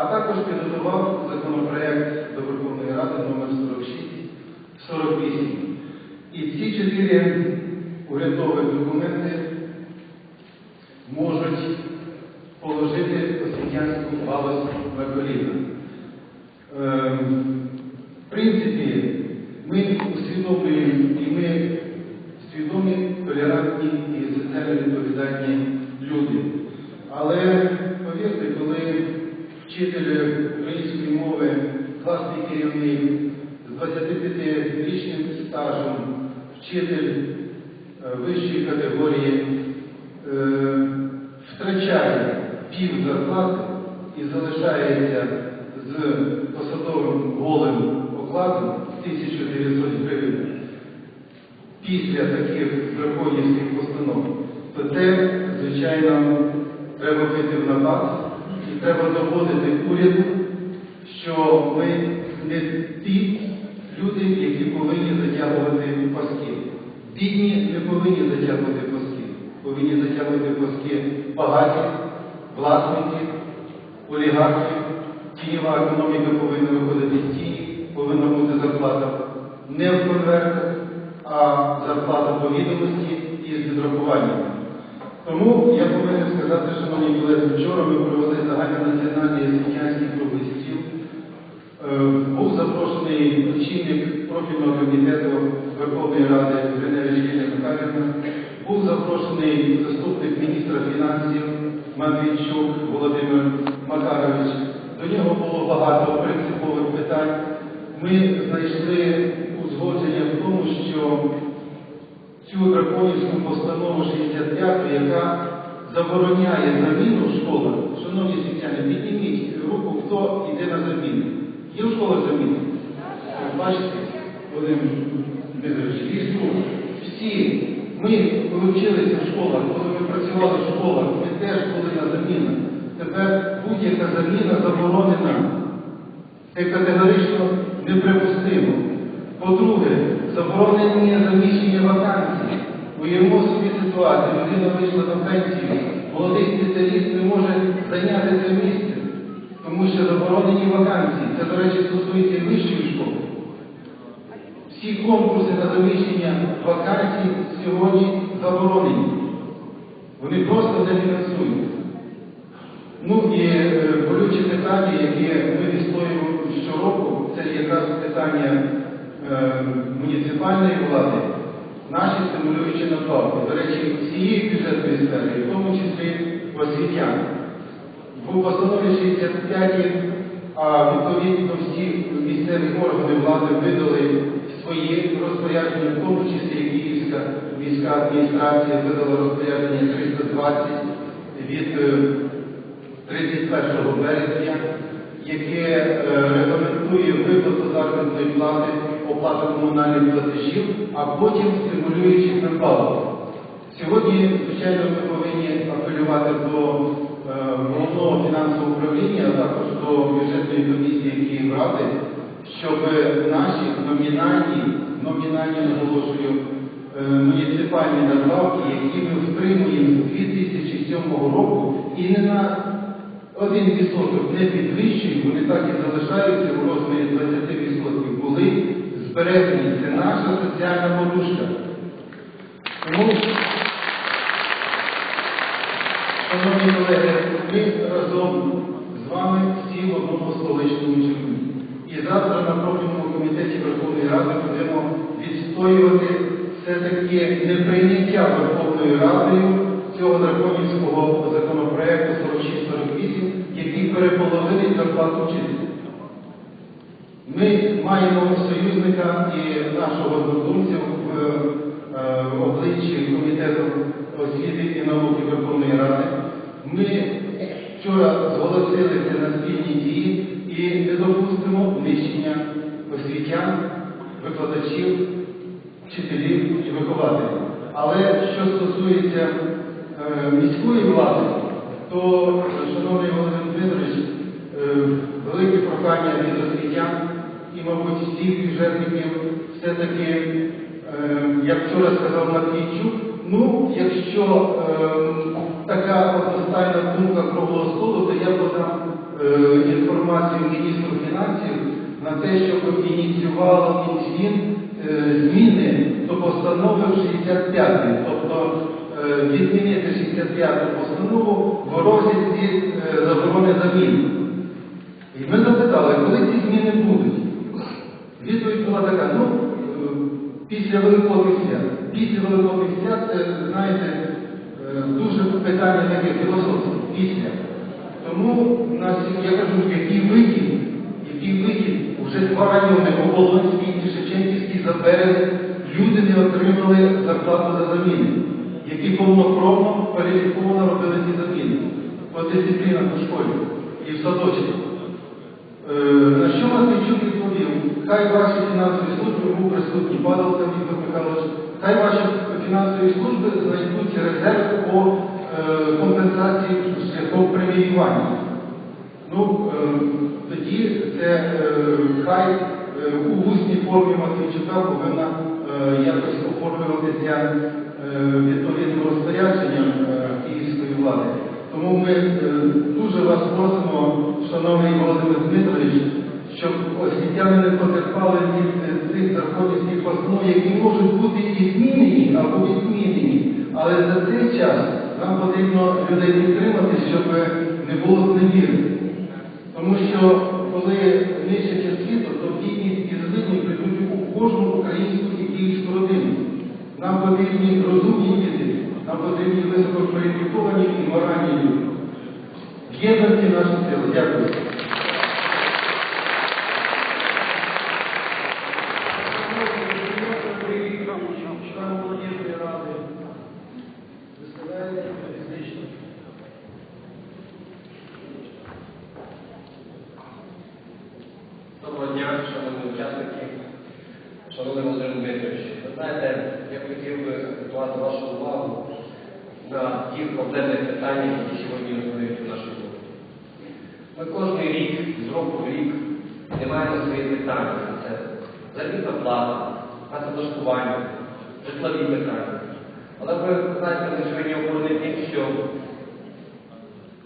а також підготував законопроект до Верховної Ради номер 46-48. І ці чотири урядові документи можуть положити освітянську галузь на коліна. Ем, В принципі, ми усвідомлюємо і ми свідомі, толерантні і соціально відповідальні люди. Але повірте, коли вчитель української мови, класний керівник з 25-річним стажем, вчитель е, вищої категорії е, втрачає пів зарплати і залишається з посадовим голим окладом 1900 гривень після таких драконівських постанов, то це, звичайно, треба бити в напад і треба доводити уряду, що ми не ті люди, які повинні затягувати паски. Бідні не повинні затягувати паски, повинні затягувати паски багаті, власники, олігархи, тіньова економіка повинна виходити з тіні, повинна бути зарплата не в конвертах, а зарплата по відомості і з відрахуванням. Тому я повинен сказати, шановні колеги, вчора ми провели загальнонаціональний освітянський круглий стіл. Е, Був запрошений очільник профільного комітету Верховної Ради Гриневич Лілія Михайлівна, був запрошений заступник міністра фінансів Матвійчук Володимир Макарович. До нього було багато принципових питань. Ми знайшли узгодження в тому, що цю драконівську постанову 65, яка забороняє заміну в школах. Шановні світяни, підніміть руку, хто йде на заміну. Є в школах заміна? Ви Бачите, Володимир Дмитрович, є. Всі. Ми, коли вчилися в школах, коли ми працювали в школах, ми теж були на заміна. Тепер будь-яка заміна заборонена. Це категорично неприпустимо. По-друге, заборонення заміщення вакансій. Уявимо собі ситуацію, людина вийшла на пенсію, молодий спеціаліст не може зайняти це місце, тому що заборонені вакансії. Це, до речі, стосується вищої школи. Всі конкурси на заміщення вакансій сьогодні заборонені. Вони просто не фінансують. Ну і е, болюче питання, яке ми відстоюємо щороку, це якраз питання е, муніципальної влади, наші стимулюючі надбавки. До речі, всієї бюджетної сфери, в тому числі освітян. В постанові 65, а відповідно всі місцеві органи влади видали свої розпорядження, в тому числі Київська міська адміністрація видала розпорядження 320 від е, 31 березня, яке е, регламентує виплату заробітної плати, оплату комунальних платежів, а потім стимулюючих надбавок. Сьогодні, звичайно, ми повинні апелювати до е, головного фінансового управління, а також до бюджетної комісії Київради, щоб наші номінальні, номінальні наголошую, е, муніципальні надбавки, які ми втримуємо з 2007 року і не на один відсоток не підвищують, вони так і залишаються у розмірі 20% були збережені. Це наша соціальна подушка. Тому, шановні колеги, ми разом з вами всі в одному столичному човні. І завтра на профільному комітеті Верховної Ради будемо відстоювати все-таки неприйняття Верховною Радою цього драконівського законопроекту 4648, який переполовинить зарплату вчителів. Ми маємо союзника і нашого однодумця в е, обличчі Комітету освіти і науки Верховної Ради. Ми вчора зголосилися на спільні дії і не допустимо нищення освітян, викладачів, вчителів і вихователів. Але що стосується е, міської влади, то, шановний Володимир Дмитрович, е, велике прохання від освітян і, мабуть, всіх бюджетників все-таки, е, як вчора сказав Матвійчук, ну, якщо е, така одностайна думка круглого столу, то я подам е, інформацію. міністру фінансів на те, щоб ініціювало Мінфін е, зміни до постанови 65 тобто е, відмінити 65 постанову в розрізі е, заборони замін. І ми запитали, коли ці зміни будуть. Відповідь була така, ну, е, після Великого свят. Після Великого свят, знаєте, е, дуже питання таке філософське, після. Тому нас, я кажу, який вихід, який вихід, вже два райони, Оболонський і Шевченківський за люди не отримали зарплату за заміни, які повнокровно кваліфіковано робили ці заміни. По дисциплінах у школі і в садочках. Е, На що Матвійчук відповів, хай ваші фінансові служби був присутній Падалка Віктор Михайлович, хай ваші фінансові служби знайдуть резерв по е, компенсації шляхом преміювання. Ну, е, тоді це хай у усній формі Матвійчука повинна е, якось оформлюватися відповідним розпорядженням е, київської влади. Тому ми е, дуже вас просимо, шановний Володимир Дмитрович, щоб освітяни не потерпали від е, цих драконівських постанов, які можуть бути і змінені або відмінені. Але за цей час нам потрібно людей підтримати, щоб не було зневіри. Тому що коли нищиться світу, то бідність і злидні прийдуть у кожну українську і київську родину. Нам потрібні розумні діти, нам потрібні високопроєктовані і моральні люди. Єдності наші сили. Дякую. Член молодіжної ради. Виставляється фізично. Доброго дня, шановні учасники, шановний Володимир Дмитрович. Ви знаєте, я хотів би акцентувати вашу увагу на ті питаннях, які сьогодні існують у нашій групі. Ми кожен рік, з року в рік, не маємо свої питання. Це заробітна плата, працевлаштування, житлові питання. Але ви знаєте, ми сьогодні оборони тим, що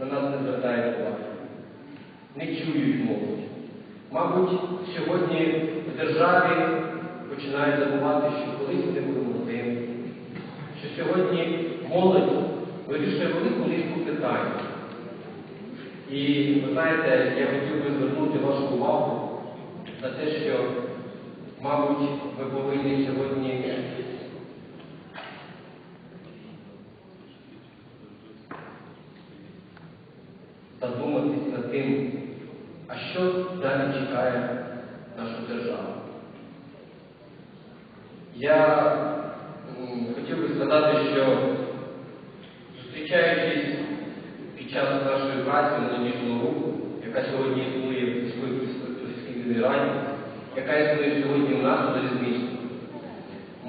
на нас не звертають увагу, не чують молодь. Мабуть, сьогодні в державі починають забувати, що колись вони були молодими, що сьогодні молодь вирішує велику низку питань. І ви знаєте, я хотів би звернути вашу увагу на те, що, мабуть, ми повинні сьогодні задуматись над тим, а що далі чекає нашу державу. Я м, хотів би сказати, що зустрічаючись під час нашої праці молодіжного руху, яка сьогодні існує в сільській раді, яка існує сьогодні у нас у залізничні,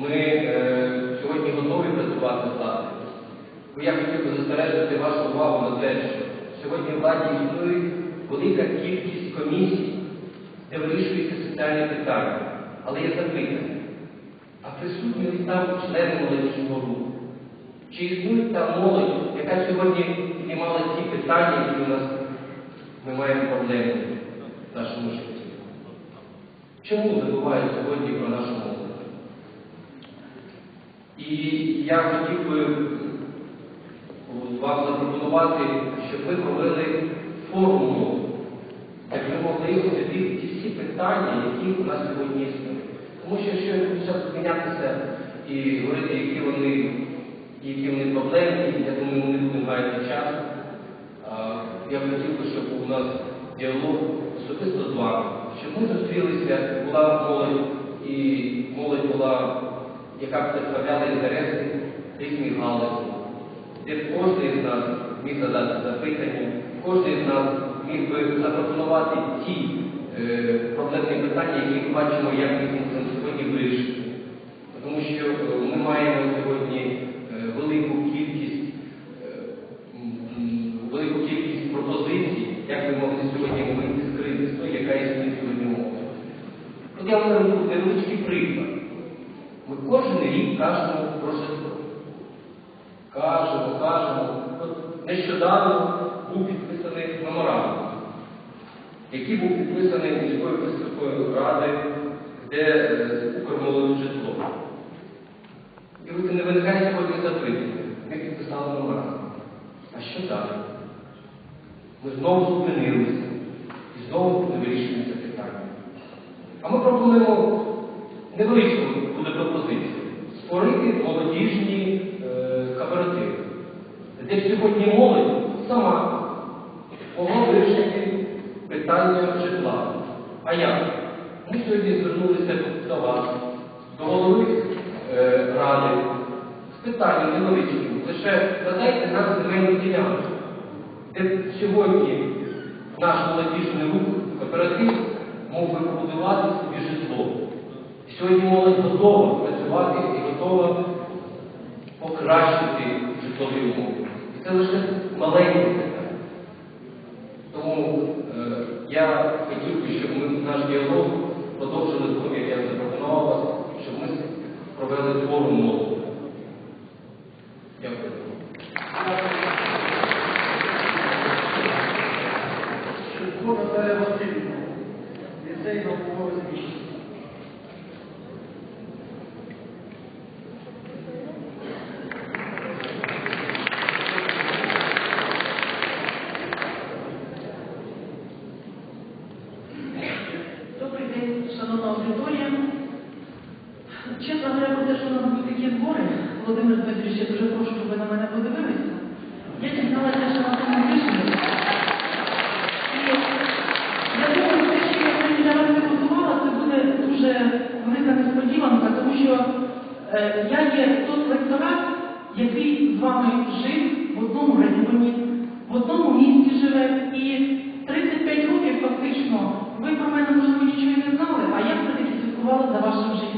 ми е, сьогодні готові працювати з владою. Я хотів би зосередити вашу увагу на те, що сьогодні владі існує велика кількість комісій, де вирішуються соціальні питання. Але є запитання. А присутні там члени молодіжного руху? Чи існує там молодь, яка сьогодні піднімала ті питання, які у нас ми маємо проблеми в нашому житті? Чому забувають сьогодні про нашу молодь? І я хотів би вам запропонувати, щоб ви провели формулу, як ми могли освітити всі питання, які у нас сьогодні існують. Тому що якщо зараз зупинятися і говорити, які вони, які вони проблемні, я думаю, ми не будемо гаяти час. Я б хотів би, щоб у нас діалог особисто з вами, щоб ми зустрілися, була молодь, і молодь була, яка представляла інтереси різних галузей де кожен з нас міг задати запитання, кожен з нас міг би запропонувати ті е, проблемні питання, які ми бачимо, як їх сьогодні вирішити. Тому що е, ми маємо сьогодні е, велику кількість, е, м, велику кількість пропозицій, як ми могли сьогодні вийти з кризи, з тої, яка існує сьогодні мова. От я вам наведу невеличкий приклад. Ми кожен рік кажемо про житло. Кажемо, кажемо. Нещодавно був підписаний меморандум. який був підписаний міською присільською ради, де е, Укрмолоджитло. І ви не виникає сьогодні запитання. Ми підписали номера. А що далі? Ми знову зупинилися і знову не вирішуємо це питання. А ми пропонуємо невеличку створити молодіжні е, кооперативи, де сьогодні молодь сама могла вирішити питання житла. А як? Ми сьогодні звернулися до вас, до голови е, ради, з питанням невеличким. Лише надайте нам земельну ділянку, де сьогодні наш молодіжний рух, кооператив мог би побудувати собі житло. Сьогодні молодь готова працювати готова покращити житлові умови. І це лише маленький питання. Тому е, я хотів би, щоб ми наш діалог продовжили того, як я запропонував вас, щоб ми провели форум молоді. Е, я є тот ректорат, який з вами жив в одному районі, в одному місті живе. І 35 років фактично ви про мене можливо нічого не знали, а я все-таки слідкувала за вашим життям.